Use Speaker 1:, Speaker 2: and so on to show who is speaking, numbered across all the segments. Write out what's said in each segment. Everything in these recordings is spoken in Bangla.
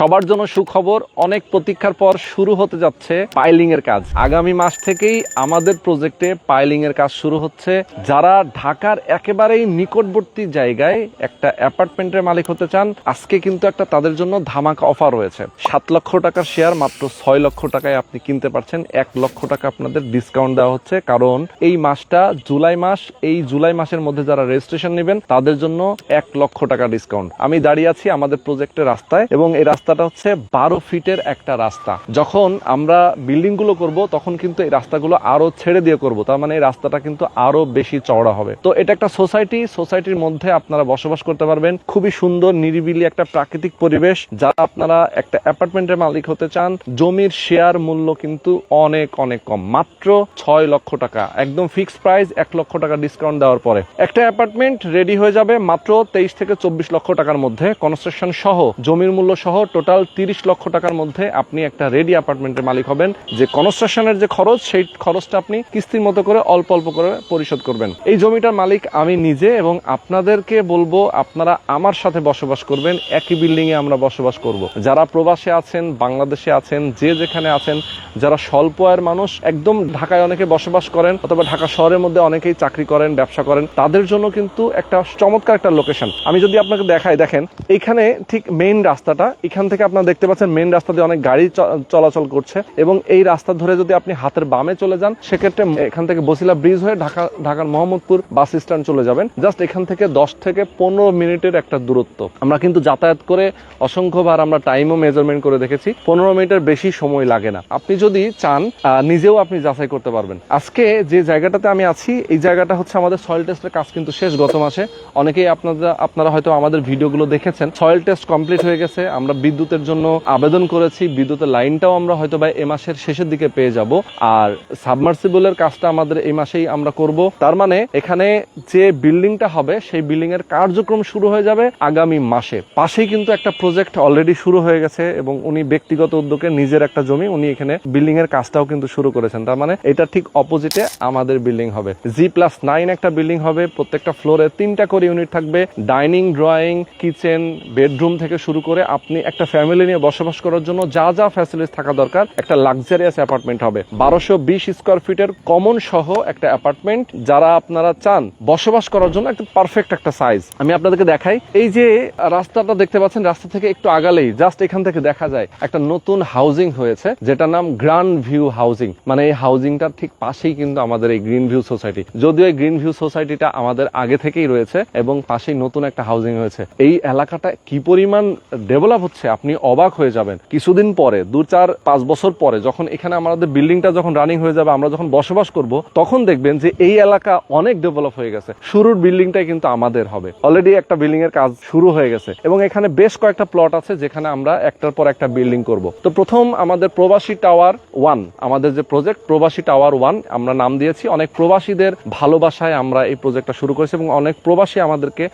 Speaker 1: সবার জন্য সুখবর, অনেক প্রতীক্ষার পর শুরু হতে যাচ্ছে পাইলিং এর কাজ। আগামী মাস থেকেই আমাদের প্রজেক্টে পাইলিং এর কাজ শুরু হচ্ছে। যারা ঢাকার একেবারেই নিকটবর্তী জায়গায় একটা অ্যাপার্টমেন্টের মালিক হতে চান, আজকে কিন্তু একটা তাদের জন্য ধামাকা অফার রয়েছে। সাত লক্ষ টাকার শেয়ার, মাত্র ছয় লক্ষ টাকায় আপনি কিনতে পারছেন। এক লক্ষ টাকা আপনাদের ডিসকাউন্ট দেওয়া হচ্ছে। কারণ এই মাসটা জুলাই মাস, এই জুলাই মাসের মধ্যে যারা রেজিস্ট্রেশন নেবেন, তাদের জন্য এক লক্ষ টাকা ডিসকাউন্ট আমি দাঁড়িয়ে আছি আমাদের প্রজেক্টের রাস্তায় এবং এই রাস্তাটা হচ্ছে বারো ফিটের একটা রাস্তা। যখন আমরা বিল্ডিংগুলো করব, তখন কিন্তু এই রাস্তাগুলো আরও ছেড়ে দিয়ে করব। তার মানে এই রাস্তাটা কিন্তু আরও বেশি চওড়া হবে। তো এটা একটা সোসাইটি। সোসাইটির মধ্যে আপনারা বসবাস করতে পারবেন। খুবই সুন্দর, নিরিবিলি একটা প্রাকৃতিক পরিবেশ। যারা আপনারা একটা অ্যাপার্টমেন্টের মালিক হতে চান, জমির শেয়ার মূল্য কিন্তু অনেক অনেক কম। মাত্র ছয় লক্ষ টাকা। একদম ফিক্সড প্রাইস, এক লক্ষ টাকা ডিসকাউন্ট দেওয়ার পরে। একটা অ্যাপার্টমেন্ট রেডি হয়ে যাবে মাত্র তেইশ থেকে চব্বিশ লক্ষ টাকার মধ্যে। কনস্ট্রাকশন সহ, জমির মূল্য সহ টোটাল তিরিশ লক্ষ টাকার মধ্যে আপনি একটা রেডি অ্যাপার্টমেন্টের মালিক হবেন। যে কনস্ট্রাকশনের যে খরচ, সেই খরচটা আপনি কিস্তির মতো করে অল্প অল্প করে পরিশোধ করবেন। এই জমিটার মালিক আমি নিজে এবং আপনাদেরকে বলব, আপনারা আমার সাথে বসবাস করবেন, একই বিল্ডিং এ আমরা বসবাস করব। যারা প্রবাসে আছেন, বাংলাদেশে আছেন, যে যেখানে আছেন, যারা স্বল্প আয়ের মানুষ, একদম ঢাকায় অনেকে বসবাস করেন অথবা ঢাকা শহরের মধ্যে অনেকেই চাকরি করেন, ব্যবসা করেন, তাদের জন্য কিন্তু একটা চমৎকার একটা লোকেশন আমি যদি আপনাকে দেখাই, দেখেন এখানে ঠিক মেইন রাস্তাটা, এখান থেকে আপনারা দেখতে পাচ্ছেন মেইন রাস্তা দিয়ে অনেক গাড়ি চলাচল করছে এবং এই রাস্তা ধরে যদি আপনি হাতের বামে চলে যান, সেক্ষেত্রে এখান থেকে বসিলা ব্রিজ হয়ে ঢাকা, ঢাকার মোহাম্মদপুর বাস স্ট্যান্ড চলে যাবেন। জাস্ট এখান থেকে দশ থেকে পনেরো মিনিটের একটা দূরত্ব। আমরা কিন্তু যাতায়াত করে অসংখ্যবার আমরা টাইমও মেজারমেন্ট করে দেখেছি। পনেরো মিনিটের বেশি সময় লাগে না। আপনি যদি চান নিজেও আপনি যাচাই করতে পারবেন। আজকে যে জায়গাটাতে আমি আছি, এই জায়গাটা হচ্ছে আমাদের সয়েল টেস্টের কাজ কিন্তু শেষ গত মাসে। অনেকেই আপনারা আপনারা হয়তো আমাদের ভিডিওগুলো দেখেছেন। সয়েল টেস্ট কমপ্লিট হয়ে গেছে। আমরা বিদ্যুতের জন্য আবেদন করেছি। বিদ্যুতের লাইনটাও আমরা হয়তো বা এ মাসের শেষের দিকে পেয়ে যাব। আর সাবমার্সিবলের কাজটা আমাদের এই মাসেই আমরা করব। তার মানে এখানে যে বিল্ডিংটা হবে, সেই বিল্ডিং এর কার্যক্রম শুরু হয়ে যাবে আগামী মাসে। পাশেই কিন্তু একটা প্রজেক্ট অলরেডি শুরু হয়ে গেছে এবং উনি ব্যক্তিগত উদ্যোগে নিজের একটা জমি উনি এখানে বিল্ডিং এর কাজটাও কিন্তু শুরু করেছেন। তার মানে এটা ঠিক অপোজিটে আমাদের বিল্ডিং হবে। জি প্লাস নাইন একটা বিল্ডিং হবে, প্রত্যেকটা ফ্লোরে তিনটা করে ইউনিট থাকবে। ডাইনিং ড্রয়িং কিচেন বেডরুম থেকে শুরু করে আপনি একটা ফ্যামিলি নিয়ে বসবাস করার জন্য যা যা ফ্যাসিলিটি থাকা দরকার, একটা লাক্সারিয়াস অ্যাপার্টমেন্ট হবে। বারোশো বিশ স্কোয়ার ফিটের কমন সহ একটা অ্যাপার্টমেন্ট যারা আপনারা চান বসবাস করার জন্য একটা পারফেক্ট একটা সাইজ আমি আপনাদেরকে দেখাই, এই যে রাস্তাটা দেখতে পাচ্ছেন, রাস্তা থেকে একটু আগালেই জাস্ট এখান থেকে দেখা যায়, একটা নতুন হাউজিং হয়েছে, যেটার নাম গ্রান্ড ভিউ হাউজিং মানে এই হাউজিংটার ঠিক পাশেই কিন্তু আমাদের এই গ্রিন ভিউ সোসাইটি যদিও এই গ্রিন ভিউ সোসাইটিটা আমাদের আগে থেকেই রয়েছে এবং পাশেই নতুন একটা হাউজিং হয়েছে। এই এলাকাটা কি পরিমাণ ডেভেলপ হচ্ছে আপনি অবাক হয়ে যাবেন। কিছুদিন পরে, দু, চার, পাঁচ বছর পরে যখন এখানে আমাদের বিল্ডিংটা যখন রানিং হয়ে যাবে, আমরা যখন বসবাস করব, তখন দেখবেন যে এই এলাকা অনেক ডেভেলপ হয়ে গেছে। শুরুর বিল্ডিংটাই কিন্তু আমাদের হবে। অলরেডি একটা বিল্ডিং এর কাজ শুরু হয়ে গেছে। এবং এখানে বেশ কয়েকটা প্লট আছে যেখানে আমরা একটার পর একটা বিল্ডিং করব। তো প্রথম আমাদের প্রবাসী টাওয়ার ওয়ান আমাদের যে প্রজেক্ট প্রবাসী টাওয়ার ওয়ান আমরা নাম দিয়েছি। অনেক প্রবাসীদের ভালোবাসায় আমরা এই প্রজেক্টটা শুরু করেছি এবং অনেক প্রবাসী আমাদেরকে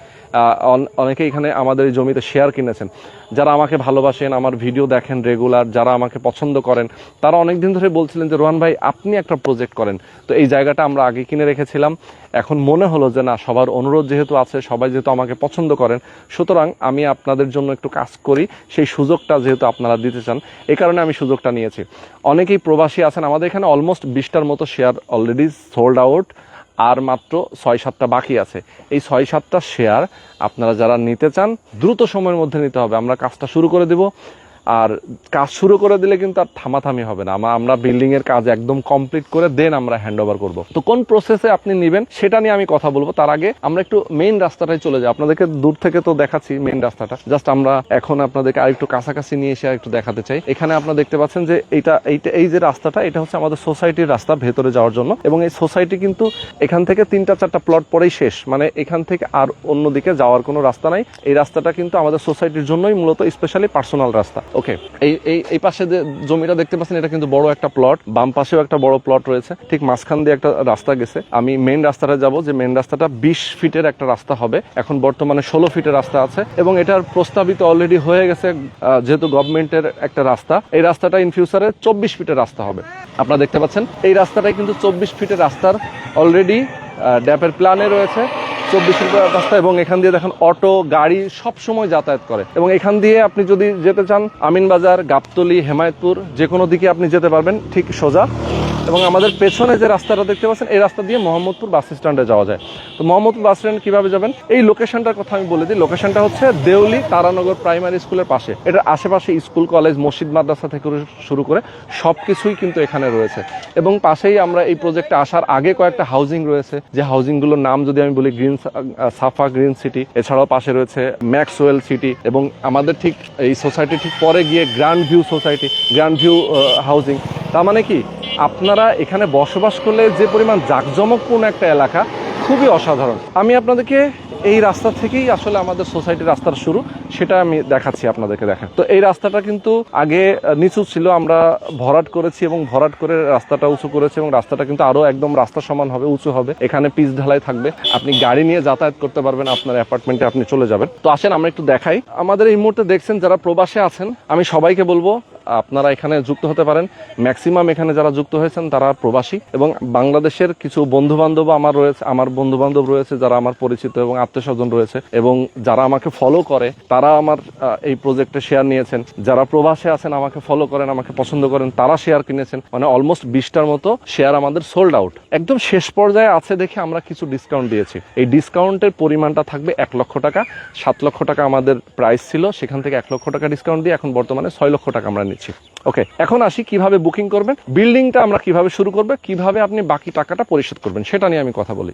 Speaker 1: অনেকে এখানে আমাদের এই জমিতে শেয়ার কিনেছেন। যারা আমাকে ভালোবাসেন, আমার ভিডিও দেখেন রেগুলার যারা আমাকে পছন্দ করেন, তারা অনেক দিন ধরে বলছিলেন যে, রোহান ভাই, আপনি একটা প্রজেক্ট করেন। তো এই জায়গাটা আমরা আগে কিনে রেখেছিলাম। এখন মনে হলো যে, না, সবার অনুরোধ যেহেতু আছে, সবাই যেহেতু আমাকে পছন্দ করেন, সুতরাং আমি আপনাদের জন্য একটু কাজ করি, সেই সুযোগটা যেহেতু আপনারা দিতে চান এই কারণে আমি সুযোগটা নিয়েছি। অনেকেই প্রবাসী আছেন, আমাদের এখানে অলমোস্ট বিশটার মতো শেয়ার অলরেডি সোল্ড আউট আর মাত্র ছয় সাতটা বাকি আছে। এই ছয় সাতটা শেয়ার আপনারা যারা নিতে চান, দ্রুত সময়ের মধ্যে নিতে হবে। আমরা কাজটা শুরু করে দেব। আর কাজ শুরু করে দিলে কিন্তু আর থামাথামি হবে না। আমরা বিল্ডিং এর কাজ একদম কমপ্লিট করে দেন আমরা হ্যান্ড ওভার করব। তো কোন প্রসেসে আপনি নেবেন সেটা নিয়ে আমি কথা বলব। তার আগে আমরা একটু মেইন রাস্তাটায় চলে যাই। আপনাদেরকে দূর থেকে তো দেখাচ্ছি মেইন রাস্তাটা। জাস্ট আমরা এখন আপনাদেরকে আরেকটু কাছাকাছি নিয়ে এসে একটু দেখাতে চাই। এখানে আপনারা দেখতে পাচ্ছেন যে এইটা এইটা এই যে রাস্তাটা, এটা হচ্ছে আমাদের সোসাইটির রাস্তা ভেতরে যাওয়ার জন্য। এবং এই সোসাইটি কিন্তু এখান থেকে তিনটা, চারটা প্লট পরেই শেষ। মানে এখান থেকে আর অন্যদিকে যাওয়ার কোনো রাস্তা নাই। এই রাস্তাটা কিন্তু আমাদের সোসাইটির জন্যই মূলত স্পেশালি পার্সোনাল রাস্তা। ওকে এই এই এই পাশে যে জমিটা দেখতে পাচ্ছেন, এটা কিন্তু বড় একটা প্লট বাম পাশেও একটা বড় প্লট রয়েছে। ঠিক মাঝখান দিয়ে একটা রাস্তা গেছে। আমি মেন রাস্তাটা যাব, যে মেন রাস্তাটা বিশ ফিটের একটা রাস্তা হবে। এখন বর্তমানে ষোলো ফিটের রাস্তা আছে এবং এটার প্রস্তাবিত অলরেডি হয়ে গেছে যেহেতু গভর্নমেন্টের একটা রাস্তা। এই রাস্তাটা ইন ফিউচারে চব্বিশ ফিটের রাস্তা হবে। আপনারা দেখতে পাচ্ছেন, এই রাস্তাটাই কিন্তু চব্বিশ ফিটের রাস্তার অলরেডি ড্যাপের প্ল্যানে রয়েছে। চব্বিশ মিটার রাস্তা এবং এখান দিয়ে দেখেন অটো, গাড়ি সব সময় যাতায়াত করে। এবং এখান দিয়ে আপনি যদি যেতে চান, আমিনবাজার, গাবতলি, হেমায়তপুর যে কোনো দিকে আপনি যেতে পারবেন, ঠিক সোজা। এবং আমাদের পেছনে যে রাস্তাটা দেখতে পাচ্ছেন, এই রাস্তা দিয়ে মোহাম্মদপুর বাস স্ট্যান্ডে যাওয়া যায়। তো মোহাম্মদপুর বাস স্ট্যান্ড কীভাবে যাবেন? এই লোকেশনটার কথা আমি বলে দিই। লোকেশনটা হচ্ছে দেউলি তারানগর প্রাইমারি স্কুলের পাশে। এটার আশেপাশে স্কুল, কলেজ, মসজিদ, মাদ্রাসা থেকে শুরু করে সব কিছুই কিন্তু এখানে রয়েছে। এবং পাশেই আমরা এই প্রজেক্টে আসার আগে কয়েকটা হাউজিং রয়েছে। যে হাউজিংগুলোর নাম যদি আমি বলি, গ্রিন সাফা গ্রিন সিটি, এছাড়াও পাশে রয়েছে ম্যাক্সওয়েল সিটি এবং আমাদের ঠিক এই সোসাইটি ঠিক পরে গিয়ে grand view society, grand view housing তার মানে কি? আপনারা এখানে বসবাস করলে যে পরিমাণ জাঁকজমকপূর্ণ একটা এলাকা, খুবই অসাধারণ। আমি আপনাদেরকে এই রাস্তা থেকেই আসলে আমাদের সোসাইটির রাস্তার শুরু, সেটা আমি দেখাচ্ছি আপনাদেরকে দেখেন। তো এই রাস্তাটা কিন্তু আগে নিচু ছিল, আমরা ভরাট করেছি এবং ভরাট করে রাস্তাটা উঁচু করেছি এবং রাস্তাটা কিন্তু আরও একদম রাস্তা সমান হবে, উঁচু হবে। এখানে পিচ ঢালাই থাকবে। আপনি গাড়ি নিয়ে যাতায়াত করতে পারবেন, আপনার অ্যাপার্টমেন্টে আপনি চলে যাবেন। তো আসেন, আমরা একটু দেখাই। আমাদের এই মুহূর্তে দেখছেন যারা প্রবাসে আছেন, আমি সবাইকে বলব আপনারা এখানে যুক্ত হতে পারেন। ম্যাক্সিমাম এখানে যারা যুক্ত হয়েছেন, তারা প্রবাসী এবং বাংলাদেশের কিছু বন্ধু বান্ধব আমার রয়েছে, আমার বন্ধু বান্ধব রয়েছে যারা আমার পরিচিত এবং আত্মীয় স্বজন রয়েছে এবং যারা আমাকে ফলো করে, তারা আমার এই প্রজেক্টে শেয়ার নিয়েছেন। যারা প্রবাসে আছেন, আমাকে ফলো করেন, আমাকে পছন্দ করেন, তারা শেয়ার কিনেছেন। মানে অলমোস্ট বিশটার মতো শেয়ার আমাদের সোল্ড আউট একদম শেষ পর্যায়ে আছে দেখে আমরা কিছু ডিসকাউন্ট দিয়েছি। এই ডিসকাউন্টের পরিমাণটা থাকবে এক লক্ষ টাকা। সাত লক্ষ টাকা আমাদের প্রাইস ছিল, সেখান থেকে এক লক্ষ টাকা ডিসকাউন্ট দিয়ে এখন বর্তমানে ছয় লক্ষ টাকা আমরা নিচ্ছি। ওকে এখন আসি কীভাবে বুকিং করবেন বিল্ডিংটা আমরা কীভাবে শুরু করবে, কীভাবে আপনি বাকি টাকাটা পরিশোধ করবেন, সেটা নিয়ে আমি কথা বলি।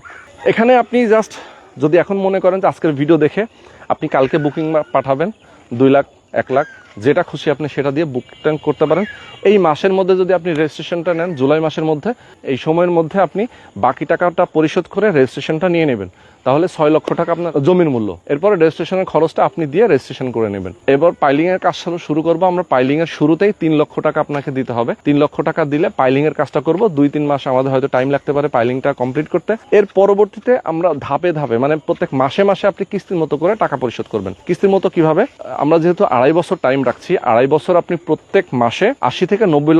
Speaker 1: এখানে আপনি জাস্ট যদি এখন মনে করেন যে আজকের ভিডিও দেখে আপনি কালকে বুকিং পাঠাবেন, দুই লাখ, এক লাখ যেটা খুশি আপনি সেটা দিয়ে বুকিং করতে পারেন। এই মাসের মধ্যে যদি আপনি রেজিস্ট্রেশনটা নেন, জুলাই মাসের মধ্যে, এই সময়ের মধ্যে আপনি বাকি টাকাটা পরিশোধ করে রেজিস্ট্রেশনটা নিয়ে নেবেন। তাহলে ছয় লক্ষ টাকা আপনার জমির মূল্য। এরপরে রেজিস্ট্রেশনের খরচটা আপনি দিয়ে রেজিস্ট্রেশন করে নেবেন। এবার পাইলিং এর কাজ শুরু- করব আমরা। পাইলিং এর শুরুতেই তিন লক্ষ টাকা আপনাকে দিতে হবে। তিন লক্ষ টাকা দিলে পাইলিং এর কাজটা করব। দুই, তিন মাস আমাদের হয়তো টাইম লাগতে পারে পাইলিংটা কমপ্লিট করতে। এর পরবর্তীতে আমরা ধাপে ধাপে মানে প্রত্যেক মাসে মাসে আপনি কিস্তির মতো করে টাকা পরিশোধ করবেন। কিস্তির মতো কীভাবে? আমরা যেহেতু আড়াই বছর টাইম রাখছি। আড়াই বছর আপনি প্রত্যেক মাসে আশি থেকে নব্বই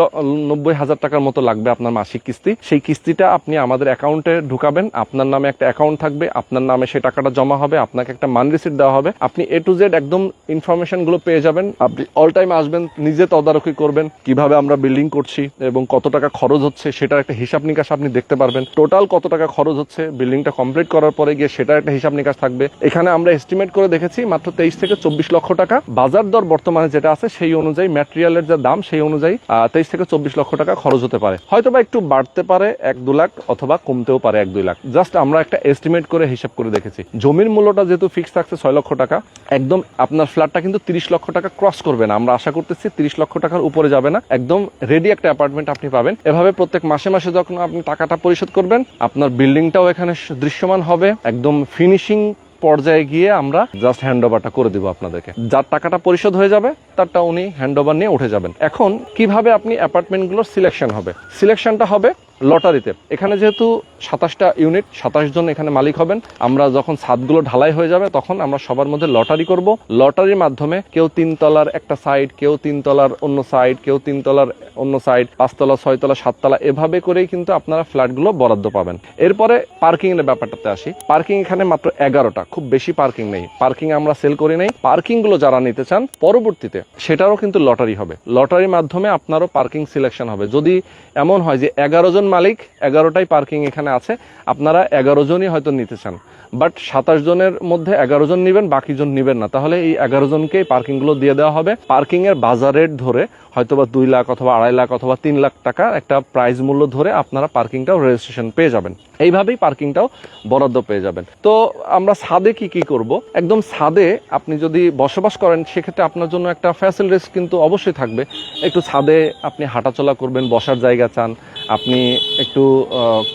Speaker 1: নব্বই হাজার টাকার মতো লাগবে আপনার মাসিক কিস্তি। সেই কিস্তিটা আপনি আমাদের অ্যাকাউন্টে ঢুকাবেন। আপনার নামে একটা অ্যাকাউন্ট থাকবে। আপনার নামে সেই টাকাটা জমা হবে। আপনাকে একটা মান রিসিট দেওয়া হবে। আপনি এ টু জেড একদম ইনফরমেশনগুলো পেয়ে যাবেন। আপনি অল টাইম আসবেন, নিজে তদারকি করবেন, কীভাবে আমরা বিল্ডিং করছি এবং কত টাকা খরচ হচ্ছে সেটার একটা হিসাব নিকাশ আপনি দেখতে পারবেন। টোটাল কত টাকা খরচ হচ্ছে বিল্ডিংটা কমপ্লিট করার পরে গিয়ে সেটার একটা হিসাব নিকাশ থাকবে। এখানে আমরা এস্টিমেট করে দেখেছি মাত্র তেইশ থেকে চব্বিশ লক্ষ টাকা। বাজার দর বর্তমানে যেটা আছে সেই অনুযায়ী ম্যাটেরিয়ালের যে দাম, সেই অনুযায়ী তেইশ থেকে চব্বিশ লক্ষ টাকা খরচ হতে পারে। হয়তো বা একটু বাড়তে পারে এক দু লাখ অথবা কমতেও পারে এক দুই লাখ। জাস্ট আমরা একটা এস্টিমেট করে হিসাব করে দেখেছি। জমির মূল্যটা যেহেতু ফিক্স থাকছে ছয় লক্ষ টাকা, একদম আপনার ফ্ল্যাটটা কিন্তু তিরিশ লক্ষ টাকা ক্রস করবে না। আমরা আশা করতেছি তিরিশ লক্ষ টাকার উপরে যাবে না। একদম রেডি একটা অ্যাপার্টমেন্ট আপনি পাবেন। এভাবে প্রত্যেক মাসে মাসে যখন আপনি টাকাটা পরিশোধ করবেন, আপনার বিল্ডিংটাও এখানে দৃশ্যমান হবে। একদম ফিনিশিং পর্যায়ে গিয়ে আমরা জাস্ট হ্যান্ড ওভারটা করে দিব আপনাদেরকে। যার টাকাটা পরিশোধ হয়ে যাবে, তারটা উনি হ্যান্ড ওভার নিয়ে উঠে যাবেন। এখন, কীভাবে আপনি অ্যাপার্টমেন্টগুলোর সিলেকশন হবে? সিলেকশনটা হবে লটারিতে। এখানে যেহেতু সাতাশটা ইউনিট, সাতাশ জন এখানে মালিক হবেন, আমরা যখন ছাদগুলো ঢালাই হয়ে যাবে তখন আমরা সবার মধ্যে লটারি করব। লটারির মাধ্যমে কেউ তিনতলার একটা সাইড কেউ তিনতলার অন্য সাইড কেউ তিনতলার অন্য সাইড পাঁচতলা, ছয়তলা, সাততলা, এভাবে করেই কিন্তু আপনারা ফ্ল্যাটগুলো বরাদ্দ পাবেন। এরপরে পার্কিং এর ব্যাপারটাতে আসি। পার্কিং এখানে মাত্র এগারোটা, খুব বেশি পার্কিং নেই। পার্কিং আমরা সেল করি নাই। পার্কিংগুলো যারা নিতে চান, পরবর্তীতে সেটারও কিন্তু লটারি হবে। লটারির মাধ্যমে আপনারও পার্কিং সিলেকশন হবে। যদি এমন হয় যে এগারো জন মালিক এগারোটাই পার্কিং এখানে আছে। আপনারা এগারো জনই হয়তো নিতে চান। বাট সাতাশ জনের মধ্যে এগারো জন নেবেন, বাকি জন নেবেন না। তাহলে এই এগারো জনকেই পার্কিংগুলো দিয়ে দেওয়া হবে। পার্কিং এর বাজার রেট ধরে হয়তোবা দুই লাখ অথবা আড়াই লাখ অথবা তিন লাখ টাকা একটা প্রাইস মূল্য ধরে আপনারা পার্কিংটাও রেজিস্ট্রেশন পেয়ে যাবেন। এইভাবেই পার্কিংটাও বরাদ্দ পেয়ে যাবেন। তো আমরা ছাদে কি কি করব? একদম ছাদে আপনি যদি বসবাস করেন, সেক্ষেত্রে আপনার জন্য একটা ফ্যাসিলিটিস কিন্তু অবশ্যই থাকবে। একটু ছাদে আপনি হাঁটাচলা করবেন, বসার জায়গা চান, আপনি একটু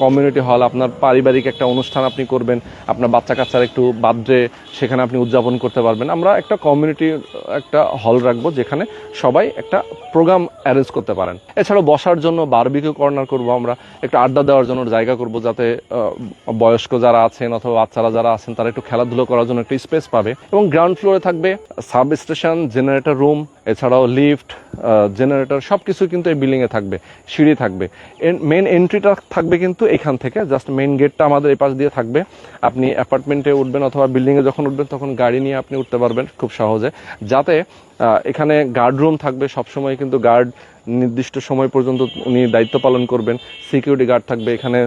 Speaker 1: কমিউনিটি হল আপনার পারিবারিক একটা অনুষ্ঠান আপনি করবেন, আপনার বাচ্চা কাচ্চার একটু বার্থডে, সেখানে আপনি উদযাপন করতে পারবেন। আমরা একটা কমিউনিটি একটা হল রাখব, যেখানে সবাই একটা প্রোগ্রাম অ্যারেঞ্জ করতে পারেন। এছাড়াও বসার জন্য বারবিকিউ কর্নার করব আমরা, একটু আড্ডা দেওয়ার জন্য জায়গা করব যাতে বয়স্ক যারা আছেন অথবা বাচ্চারা যারা আছেন, তারা একটু খেলাধুলো করার জন্য একটা স্পেস পাবে। এবং গ্রাউন্ড ফ্লোরে থাকবে সাব স্টেশন জেনারেটর রুম এছাড়াও লিফট জেনারেটর সব কিছু কিন্তু এই বিল্ডিংয়ে থাকবে, সিঁড়ি থাকবে। মেন এন্ট্রিটা থাকবে কিন্তু এখান থেকে জাস্ট মেন গেটটা আমাদের এই পাশ দিয়ে থাকবে। আপনি অ্যাপার্টমেন্টে উঠবেন অথবা বিল্ডিংয়ে যখন উঠবেন, তখন গাড়ি নিয়ে আপনি উঠতে পারবেন খুব সহজে। যাতে এখানে গার্ড রুম থাকবে সবসময় কিন্তু গার্ড নির্দিষ্ট সময় পর্যন্ত উনি দায়িত্ব পালন করবেন। সিকিউরিটি গার্ড থাকবে এখানে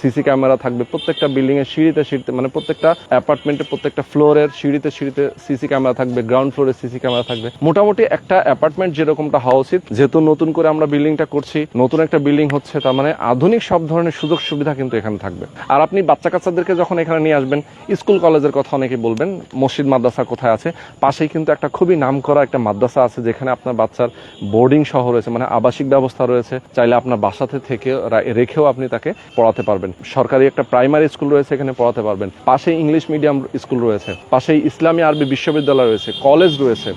Speaker 1: সিসি ক্যামেরা থাকবে। প্রত্যেকটা বিল্ডিং এর সিঁড়িতে সিঁড়িতে মানে প্রত্যেকটা অ্যাপার্টমেন্টের প্রত্যেকটা ফ্লোরের সিঁড়িতে সিঁড়িতে সিসি ক্যামেরা থাকবে গ্রাউন্ড ফ্লোরে সিসি ক্যামেরা থাকবে। মোটামুটি একটা অ্যাপার্টমেন্ট যেরকমটা হওয়া উচিত যেহেতু নতুন করে আমরা বিল্ডিংটা করছি, নতুন একটা বিল্ডিং হচ্ছে, তার মানে আধুনিক সব ধরনের সুযোগ সুবিধা কিন্তু এখানে থাকবে। আর আপনি বাচ্চা কাচ্চাদেরকে যখন এখানে নিয়ে আসবেন, স্কুল কলেজের কথা অনেকে বলবেন, মসজিদ মাদ্রাসা কোথায় আছে? পাশেই কিন্তু একটা খুবই নাম করা একটা মাদ্রাসা আছে, যেখানে আপনার বাচ্চার বোর্ডিং সহ রয়েছে মানে আবাসিক ব্যবস্থা রয়েছে, চাইলে আপনার বাসাতে থেকে রেখেও আপনি তাকে পড়াতে পারবেন। সরকারি একটা প্রাইমারি স্কুল রয়েছে, এখানে পড়াতে পারবেন। পাশে ইংলিশ মিডিয়াম স্কুল রয়েছে, পাশেই ইসলামী আরবি বিশ্ববিদ্যালয় রয়েছে, কলেজ রয়েছে।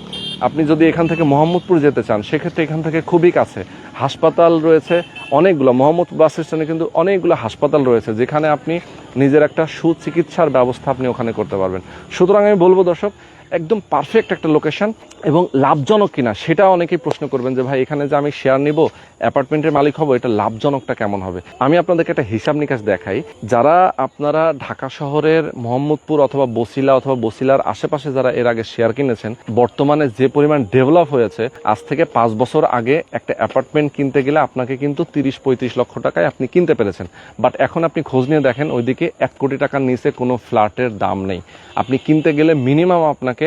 Speaker 1: আপনি যদি এখান থেকে মোহাম্মদপুর যেতে চান, সেক্ষেত্রে এখান থেকে খুবই কাছে। হাসপাতাল রয়েছে অনেকগুলো মোহাম্মদপুর বাস স্ট্যান্ডে কিন্তু অনেকগুলো হাসপাতাল রয়েছে, যেখানে আপনি নিজের একটা সুচিকিৎসার ব্যবস্থা আপনি ওখানে করতে পারবেন। সুতরাং আমি বলব দর্শক একদম পারফেক্ট একটা লোকেশন এবং লাভজনক কিনা সেটা অনেকেই প্রশ্ন করবেন যে, ভাই, এখানে যে আমি শেয়ার নিব অ্যাপার্টমেন্টের মালিক হব, এটা লাভজনকটা কেমন হবে? আমি আপনাদেরকে একটা হিসাব নিকাশ দেখাই। যারা আপনারা ঢাকা শহরের মোহাম্মদপুর অথবা বসিলা অথবা বসিলার আশেপাশে যারা এর আগে শেয়ার কিনেছেন, বর্তমানে যে পরিমাণ ডেভেলপ হয়েছে, আজ থেকে পাঁচ বছর আগে একটা অ্যাপার্টমেন্ট কিনতে গেলে আপনাকে কিন্তু তিরিশ পঁয়ত্রিশ লক্ষ টাকায় আপনি কিনতে পেরেছেন। বাট এখন আপনি খোঁজ নিয়ে দেখেন, ওইদিকে এক কোটি টাকার নিচে কোনো ফ্ল্যাটের দাম নেই। আপনি কিনতে গেলে মিনিমাম আপনাকে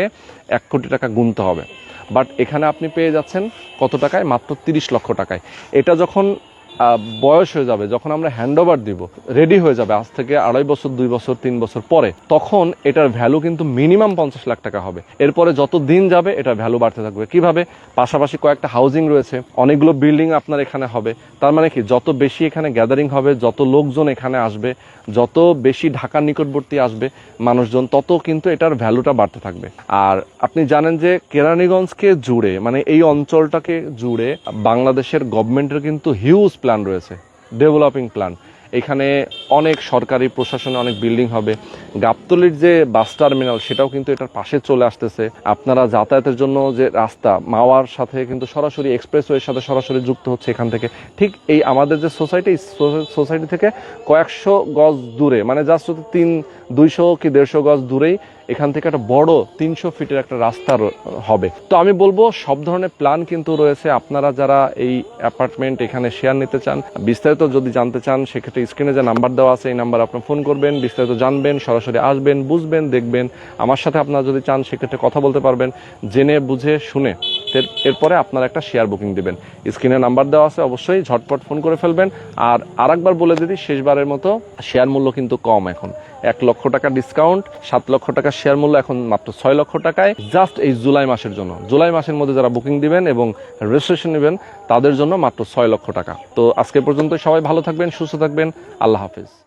Speaker 1: এক কোটি টাকা গুনতে হবে। বাট এখানে আপনি পেয়ে যাচ্ছেন কত টাকায়? মাত্র তিরিশ লক্ষ টাকায়। এটা যখন বয়স হয়ে যাবে, যখন আমরা হ্যান্ড ওভার দিব রেডি হয়ে যাবে আজ থেকে আড়াই বছর, দুই বছর, তিন বছর পরে, তখন এটার ভ্যালু কিন্তু মিনিমাম পঞ্চাশ লাখ টাকা হবে। এরপরে যত দিন যাবে, এটার ভ্যালু বাড়তে থাকবে। কীভাবে? পাশাপাশি কয়েকটা হাউজিং রয়েছে, অনেকগুলো বিল্ডিং আপনার এখানে হবে। তার মানে কি? যত বেশি এখানে গ্যাদারিং হবে, যত লোকজন এখানে আসবে, যত বেশি ঢাকার নিকটবর্তী আসবে মানুষজন, তত কিন্তু এটার ভ্যালুটা বাড়তে থাকবে। আর আপনি জানেন যে কেরানীগঞ্জকে জুড়ে মানে এই অঞ্চলটাকে জুড়ে বাংলাদেশের গভর্নমেন্টের কিন্তু হিউজ প্ল্যান রয়েছে ডেভেলপিং প্ল্যান এখানে অনেক সরকারি, প্রশাসনে অনেক বিল্ডিং হবে। গাবতলির যে বাস টার্মিনাল সেটাও কিন্তু এটার পাশে চলে আসতেছে। আপনারা যাতায়াতের জন্য যে রাস্তা, মাওয়ার সাথে কিন্তু সরাসরি এক্সপ্রেসওয়ের সাথে সরাসরি যুক্ত হচ্ছে এখান থেকে। ঠিক এই আমাদের যে সোসাইটি সোসাইটি থেকে কয়েকশো গজ দূরে মানে জাস্ট তিন দুইশো কি দেড়শো গজ দূরেই এখান থেকে একটা বড় তিনশো ফিটের একটা রাস্তা হবে। তো আমি বলব, সব ধরনের প্ল্যান কিন্তু রয়েছে। আপনারা যারা এই অ্যাপার্টমেন্ট এখানে শেয়ার নিতে চান, বিস্তারিত যদি জানতে চান, সেক্ষেত্রে স্ক্রিনে যে নাম্বার দেওয়া আছে, এই নাম্বার আপনার ফোন করবেন, বিস্তারিত জানবেন, সরাসরি আসবেন, বুঝবেন, দেখবেন। আমার সাথে আপনারা যদি চান, সেক্ষেত্রে কথা বলতে পারবেন, জেনে, বুঝে, শুনে। এর- এরপরে আপনারা একটা শেয়ার বুকিং দিবেন। স্ক্রিনে নাম্বার দেওয়া আছে, অবশ্যই ঝটপট ফোন করে ফেলবেন। আর আরেকবার বলে দিদি, শেষবারের মতো শেয়ার মূল্য কিন্তু কম এখন। এক লক্ষ টাকা ডিসকাউন্ট সাত লক্ষ টাকা শেয়ার মূল্য, এখন মাত্র ছয় লক্ষ টাকায়। জাস্ট এই জুলাই মাসের জন্য। জুলাই মাসের মধ্যে যারা বুকিং দিবেন এবং রেজিস্ট্রেশন নেবেন, তাদের জন্য মাত্র ছয় লক্ষ টাকা। তো আজকে পর্যন্ত সবাই ভালো থাকবেন, সুস্থ থাকবেন। আল্লাহ হাফিজ।